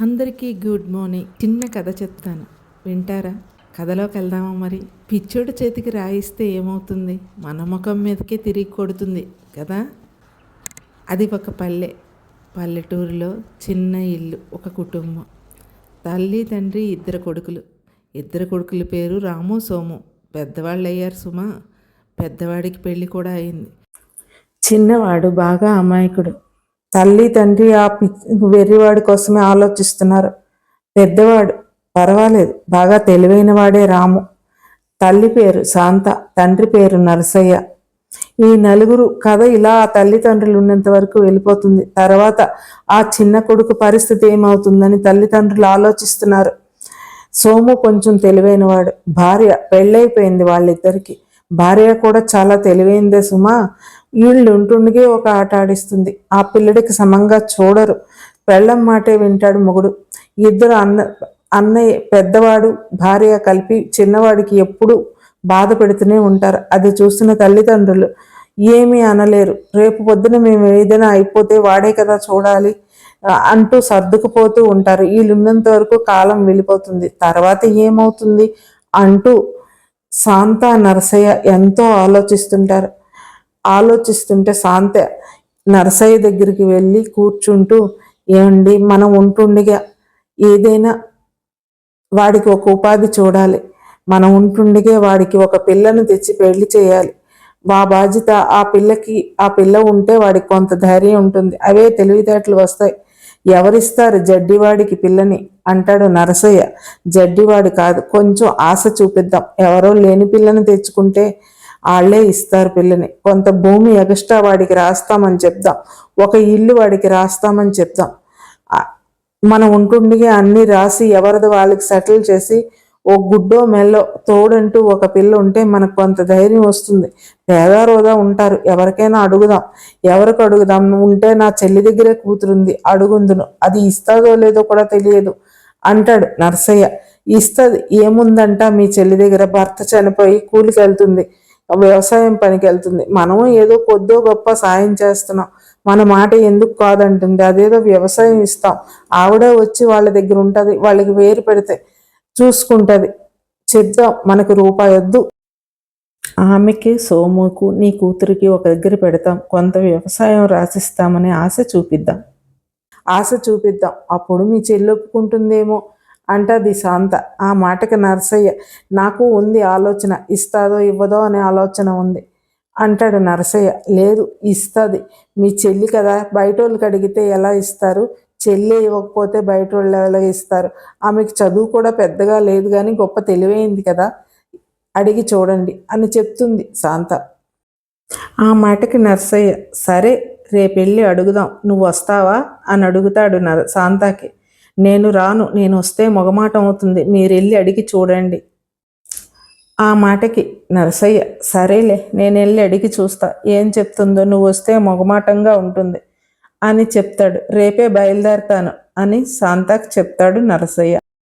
అందరికీ good morning. చిన్న కథ చెప్తాను. వింటారా? కథలోకి వెళ్దామా మరి? పిచ్చోడు చేతికి రాయిస్తే ఏమవుతుంది? మన ముఖం మీదకే తిరిగి కొడుతుంది కదా? అది ఒక పల్లె. పల్లెటూరులో చిన్న ఇల్లు ఒక కుటుంబం. తల్లి తండ్రి ఇద్దరు కొడుకులు. ఇద్దరు కొడుకుల పేరు రాము సోము. పెద్దవాళ్ళు అయ్యారు సుమా. పెద్దవాడికి పెళ్ళి కూడా అయింది. చిన్నవాడు బాగా అమాయకుడు. తల్లి తండ్రి ఆ పి వెర్రివాడి కోసమే ఆలోచిస్తున్నారు. పెద్దవాడు పర్వాలేదు బాగా తెలివైన వాడే రాము. తల్లి పేరు శాంత తండ్రి పేరు నరసయ్య. ఈ నలుగురు కథ ఇలా ఆ తల్లిదండ్రులు ఉన్నంత వరకు వెళ్ళిపోతుంది. తర్వాత ఆ చిన్న కొడుకు పరిస్థితి ఏమవుతుందని తల్లిదండ్రులు ఆలోచిస్తున్నారు. సోము కొంచెం తెలివైనవాడు భార్య పెళ్ళైపోయింది వాళ్ళిద్దరికి. భార్య కూడా చాలా తెలివైందే సుమా. వీళ్ళు ఉంటుండగే ఒక ఆట ఆడిస్తుంది. ఆ పిల్లడికి సమంగా చూడరు. పెళ్ళం మాటే వింటాడు మొగుడు. ఇద్దరు అన్న అన్నయ్య పెద్దవాడు భార్య కలిపి చిన్నవాడికి ఎప్పుడు బాధ పెడుతూనే ఉంటారు. అది చూస్తున్న తల్లిదండ్రులు ఏమీ అనలేరు. రేపు పొద్దున మేము ఏదైనా అయిపోతే వాడే కదా చూడాలి అంటూ సర్దుకుపోతూ ఉంటారు. వీళ్ళున్నంత వరకు కాలం వెళ్ళిపోతుంది. తర్వాత ఏమవుతుంది అంటూ శాంత నరసయ్య ఎంతో ఆలోచిస్తుంటారు. ఆలోచిస్తుంటే శాంత నరసయ్య దగ్గరికి వెళ్ళి కూర్చుంటూ ఏమండి మనం ఉంటుండగా ఏదైనా వాడికి ఒక ఉపాధి చూడాలి. మనం ఉంటుండగే వాడికి ఒక పిల్లను తెచ్చి పెళ్ళి చేయాలి. ఆ బాధ్యత ఆ పిల్లకి ఆ పిల్ల ఉంటే వాడికి కొంత ధైర్యం ఉంటుంది. అవే తెలివితేటలు వస్తాయి. ఎవరిస్తారు జడ్డివాడికి పిల్లని? అంటాడు నరసయ్య. జడ్డివాడు కాదు కొంచెం ఆశ చూపిద్దాం. ఎవరో లేని పిల్లని తెచ్చుకుంటే వాళ్ళే ఇస్తారు పిల్లని. కొంత భూమి ఎగస్ట్రా వాడికి రాస్తామని చెప్దాం. ఒక ఇల్లు వాడికి రాస్తామని చెప్దాం. మనం ఉంటుండగా అన్నీ రాసి ఎవరిది వాళ్ళకి సెటిల్ చేసి ఓ గుడ్డో మెల్లో తోడంటూ ఒక పిల్ల ఉంటే మనకు కొంత ధైర్యం వస్తుంది. పేదారోదా ఉంటారు. ఎవరికైనా అడుగుదాం. ఎవరికి అడుగుదాం? ఉంటే నా చెల్లి దగ్గరే కూతురుంది. అడుగుందును. అది ఇస్తాదో లేదో కూడా తెలియదు అంటాడు నర్సయ్య. ఇస్తుంది. ఏముందంట మీ చెల్లి దగ్గర? భర్త చనిపోయి కూలికి వెళ్తుంది వ్యవసాయం పనికి వెళ్తుంది. మనము ఏదో కొద్దో గొప్ప సాయం చేస్తున్నాం. మన మాట ఎందుకు కాదంటుంది. అదేదో వ్యవసాయం ఇస్తాం. ఆవిడే వచ్చి వాళ్ళ దగ్గర ఉంటుంది. వాళ్ళకి వేరు పెడితే చూసుకుంటుంది. చెప్దాం. మనకు రూపాయి వద్దు. ఆమెకి సోముకు నీ కూతురికి ఒక దగ్గర పెడతాం. కొంత వ్యవసాయం రాసిస్తామని ఆశ చూపిద్దాం. ఆశ చూపిద్దాం. అప్పుడు మీ చెల్లి ఒప్పుకుంటుందేమో. అంటది శాంత. ఆ మాటకి నరసయ్య నాకు ఉంది ఆలోచన ఇస్తాదో ఇవ్వదో అనే ఆలోచన ఉంది అంటాడు నరసయ్య. లేదు ఇస్తుంది. మీ చెల్లి కదా బయట వాళ్ళకి అడిగితే ఎలా ఇస్తారు? చెల్లి ఇవ్వకపోతే బయట వాళ్ళు ఎలా ఇస్తారు? ఆమెకి చదువు కూడా పెద్దగా లేదు కానీ గొప్ప తెలివైంది కదా అడిగి చూడండి అని చెప్తుంది శాంత. ఆ మాటకి నర్సయ్య సరే రేపెళ్ళి అడుగుదాం నువ్వు వస్తావా అని అడుగుతాడు నర శాంతాకి. నేను రాను నేను వస్తే మొగమాటం అవుతుంది. మీరు వెళ్ళి అడిగి చూడండి. ఆ మాటకి నరసయ్య సరేలే నేను వెళ్ళి అడిగి చూస్తా. ఏం చెప్తుందో నువ్వు వస్తే మొగమాటంగా ఉంటుంది అని చెప్తాడు. రేపే బయలుదేరతాను అని శాంతాకి చెప్తాడు నరసయ్య.